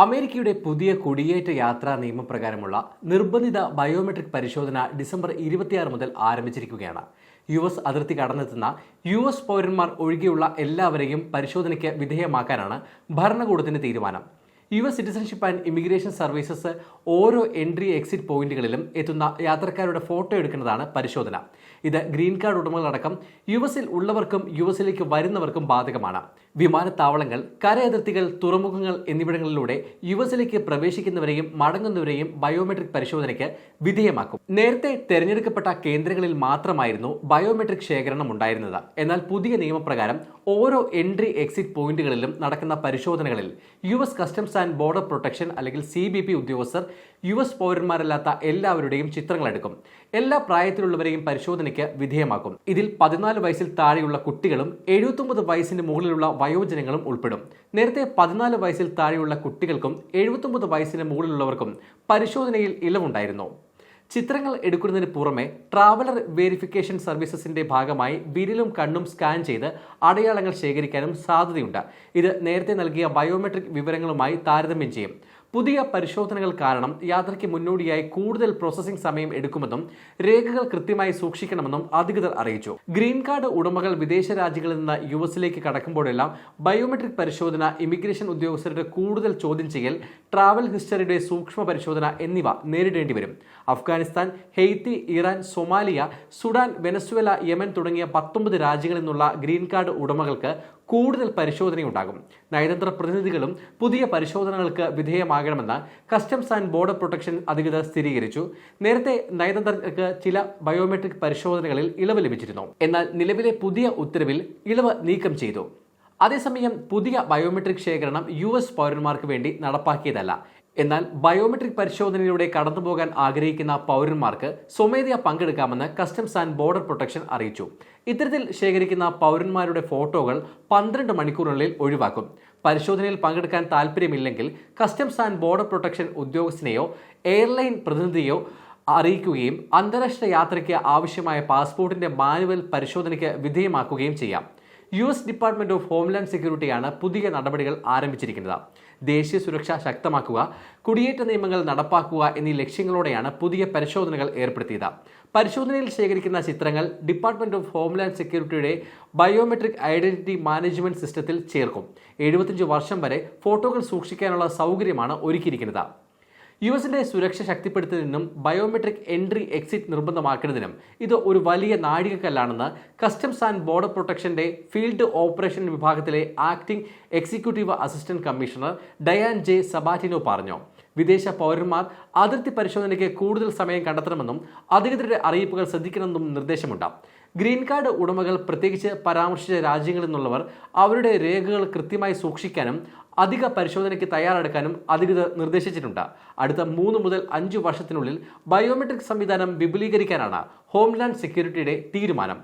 അമേരിക്കയുടെ പുതിയ കുടിയേറ്റ യാത്രാ നിയമപ്രകാരമുള്ള നിർബന്ധിത ബയോമെട്രിക് പരിശോധന ഡിസംബർ ഇരുപത്തിയാറ് മുതൽ ആരംഭിച്ചിരിക്കുകയാണ്. യു എസ് അതിർത്തി കടന്നെത്തുന്ന യു എസ് പൗരന്മാർ ഒഴികെയുള്ള എല്ലാവരെയും പരിശോധനയ്ക്ക് വിധേയമാക്കാനാണ് ഭരണകൂടത്തിന്റെ തീരുമാനം. U S citizenship and immigration services ഓരോ എൻട്രി എക്സിറ്റ് പോയിന്റുകളിലും എത്തുന്ന യാത്രക്കാരുടെ ഫോട്ടോ എടുക്കുന്നതാണ് പരിശോധന. ഇത് ഗ്രീൻ കാർഡ് ഉടമകളടക്കം യു എസിൽ ഉള്ളവർക്കും യു എസിലേക്ക് വരുന്നവർക്കും ബാധകമാണ്. വിമാനത്താവളങ്ങൾ കരയതിർത്തികൾ തുറമുഖങ്ങൾ എന്നിവിടങ്ങളിലൂടെ യു എസിലേക്ക് പ്രവേശിക്കുന്നവരെയും മടങ്ങുന്നവരെയും ബയോമെട്രിക് പരിശോധനയ്ക്ക് വിധേയമാക്കും. നേരത്തെ തെരഞ്ഞെടുക്കപ്പെട്ട കേന്ദ്രങ്ങളിൽ മാത്രമായിരുന്നു ബയോമെട്രിക് ശേഖരണം ഉണ്ടായിരുന്നത്. എന്നാൽ പുതിയ നിയമപ്രകാരം ഓരോ എൻട്രി എക്സിറ്റ് പോയിന്റുകളിലും നടക്കുന്ന പരിശോധനകളിൽ U S customs and border protection അല്ലെങ്കിൽ സി ബി പി ഉദ്യോഗസ്ഥർ യു എസ് പൗരന്മാരല്ലാത്ത എല്ലാവരുടെയും ചിത്രങ്ങളെടുക്കും എല്ലാ പ്രായത്തിലുള്ളവരെയും പരിശോധനയ്ക്ക് വിധേയമാക്കും. ഇതിൽ പതിനാല് വയസ്സിൽ താഴെയുള്ള കുട്ടികളും എഴുപത്തൊമ്പത് വയസ്സിന് മുകളിലുള്ള വയോജനങ്ങളും ഉൾപ്പെടും. നേരത്തെ പതിനാല് വയസ്സിൽ താഴെയുള്ള കുട്ടികൾക്കും എഴുപത്തൊമ്പത് വയസ്സിന് മുകളിലുള്ളവർക്കും പരിശോധനയിൽ ഇളവുണ്ടായിരുന്നു. ചിത്രങ്ങൾ എടുക്കുന്നതിന് പുറമെ ട്രാവലർ വെരിഫിക്കേഷൻ സർവീസസിന്റെ ഭാഗമായി വിരലും കണ്ണും സ്കാൻ ചെയ്ത് അടയാളങ്ങൾ ശേഖരിക്കാനും സാധ്യതയുണ്ട്. ഇത് നേരത്തെ നൽകിയ ബയോമെട്രിക് വിവരങ്ങളുമായി താരതമ്യം ചെയ്യും. പുതിയ പരിശോധനകൾ കാരണം യാത്രയ്ക്ക് മുന്നോടിയായി കൂടുതൽ പ്രോസസ്സിംഗ് സമയം എടുക്കുമെന്നും രേഖകൾ കൃത്യമായി സൂക്ഷിക്കണമെന്നും അധികൃതർ അറിയിച്ചു. ഗ്രീൻ കാർഡ് ഉടമകൾ വിദേശ രാജ്യങ്ങളിൽ നിന്ന് യു എസിലേക്ക് കടക്കുമ്പോഴെല്ലാം ബയോമെട്രിക് പരിശോധന ഇമിഗ്രേഷൻ ഉദ്യോഗസ്ഥരുടെ കൂടുതൽ ചോദ്യം ചെയ്യൽ ട്രാവൽ ഹിസ്റ്ററിയുടെ സൂക്ഷ്മ പരിശോധന എന്നിവ നേരിടേണ്ടി വരും. Afghanistan Haiti Iran Somalia Sudan Venezuela Yemen തുടങ്ങിയ പത്തൊമ്പത് രാജ്യങ്ങളിൽ നിന്നുള്ള ഗ്രീൻ കാർഡ് ഉടമകൾക്ക് കൂടുതൽ പരിശോധനയുണ്ടാകും. നയതന്ത്ര പ്രതിനിധികളും പുതിയ പരിശോധനകൾക്ക് വിധേയമാകണമെന്ന് കസ്റ്റംസ് ആൻഡ് ബോർഡർ പ്രൊട്ടക്ഷൻ അധികൃതർ സ്ഥിരീകരിച്ചു. നേരത്തെ നയതന്ത്രജ്ഞർക്ക് ചില ബയോമെട്രിക് പരിശോധനകളിൽ ഇളവ് ലഭിച്ചിരുന്നു. എന്നാൽ നിലവിലെ പുതിയ ഉത്തരവിൽ ഇളവ് നീക്കം ചെയ്തു. അതേസമയം പുതിയ ബയോമെട്രിക് ശേഖരണം യു എസ് പൗരന്മാർക്ക് വേണ്ടി നടപ്പാക്കിയതല്ല. എന്നാൽ ബയോമെട്രിക് പരിശോധനയിലൂടെ കടന്നുപോകാൻ ആഗ്രഹിക്കുന്ന പൗരന്മാർക്ക് സ്വമേധയാ പങ്കെടുക്കാമെന്ന് കസ്റ്റംസ് ആൻഡ് ബോർഡർ പ്രൊട്ടക്ഷൻ അറിയിച്ചു. ഇത്തരത്തിൽ ശേഖരിക്കുന്ന പൗരന്മാരുടെ ഫോട്ടോകൾ പന്ത്രണ്ട് മണിക്കൂറിനുള്ളിൽ ഒഴിവാക്കും. പരിശോധനയിൽ പങ്കെടുക്കാൻ താല്പര്യമില്ലെങ്കിൽ കസ്റ്റംസ് ആൻഡ് ബോർഡർ പ്രൊട്ടക്ഷൻ ഉദ്യോഗസ്ഥനെയോ എയർലൈൻ പ്രതിനിധിയോ അറിയിക്കുകയും അന്താരാഷ്ട്ര യാത്രയ്ക്ക് ആവശ്യമായ പാസ്പോർട്ടിന്റെ മാനുവൽ പരിശോധനയ്ക്ക് വിധേയമാക്കുകയും ചെയ്യാം. U S department of homeland സെക്യൂരിറ്റിയാണ് പുതിയ നടപടികൾ ആരംഭിച്ചിരിക്കുന്നത്. ദേശീയ സുരക്ഷ ശക്തമാക്കുക കുടിയേറ്റ നിയമങ്ങൾ നടപ്പാക്കുക എന്നീ ലക്ഷ്യങ്ങളോടെയാണ് പുതിയ പരിശോധനകൾ ഏർപ്പെടുത്തിയത്. പരിശോധനയിൽ ശേഖരിക്കുന്ന ചിത്രങ്ങൾ ഡിപ്പാർട്ട്മെന്റ് ഓഫ് ഹോംലാൻഡ് സെക്യൂരിറ്റിയുടെ ബയോമെട്രിക് ഐഡന്റിറ്റി മാനേജ്മെന്റ് സിസ്റ്റത്തിൽ ചേർക്കും. എഴുപത്തിയഞ്ച് വർഷം വരെ ഫോട്ടോകൾ സൂക്ഷിക്കാനുള്ള സൗകര്യമാണ് ഒരുക്കിയിരിക്കുന്നത്. യു എസിന്റെ സുരക്ഷ ശക്തിപ്പെടുത്തുന്നതിനും ബയോമെട്രിക് എൻട്രി എക്സിറ്റ് നിർബന്ധമാക്കുന്നതിനും ഇത് ഒരു വലിയ നാഴികക്കല്ലാണെന്ന് കസ്റ്റംസ് ആൻഡ് ബോർഡർ പ്രൊട്ടക്ഷന്റെ ഫീൽഡ് ഓപ്പറേഷൻ വിഭാഗത്തിലെ acting executive assistant commissioner Diane J Sabatino പറഞ്ഞു. വിദേശ പൗരന്മാർ അതിർത്തി പരിശോധനയ്ക്ക് കൂടുതൽ സമയം കണ്ടെത്തണമെന്നും അധികൃതരുടെ അറിയിപ്പുകൾ ശ്രദ്ധിക്കണമെന്നും നിർദ്ദേശമുണ്ട്. ഗ്രീൻ കാർഡ് ഉടമകൾ പ്രത്യേകിച്ച് പരാമർശിച്ച രാജ്യങ്ങളിൽ നിന്നുള്ളവർ അവരുടെ രേഖകൾ കൃത്യമായി സൂക്ഷിക്കാനും അധിക പരിശോധനയ്ക്ക് തയ്യാറെടുക്കാനും അധികൃതർ നിർദ്ദേശിച്ചിട്ടുണ്ട്. അടുത്ത മൂന്ന് മുതൽ അഞ്ച് വർഷത്തിനുള്ളിൽ ബയോമെട്രിക് സംവിധാനം വിപുലീകരിക്കാനാണ് ഹോംലാൻഡ് സെക്യൂരിറ്റിയുടെ തീരുമാനം.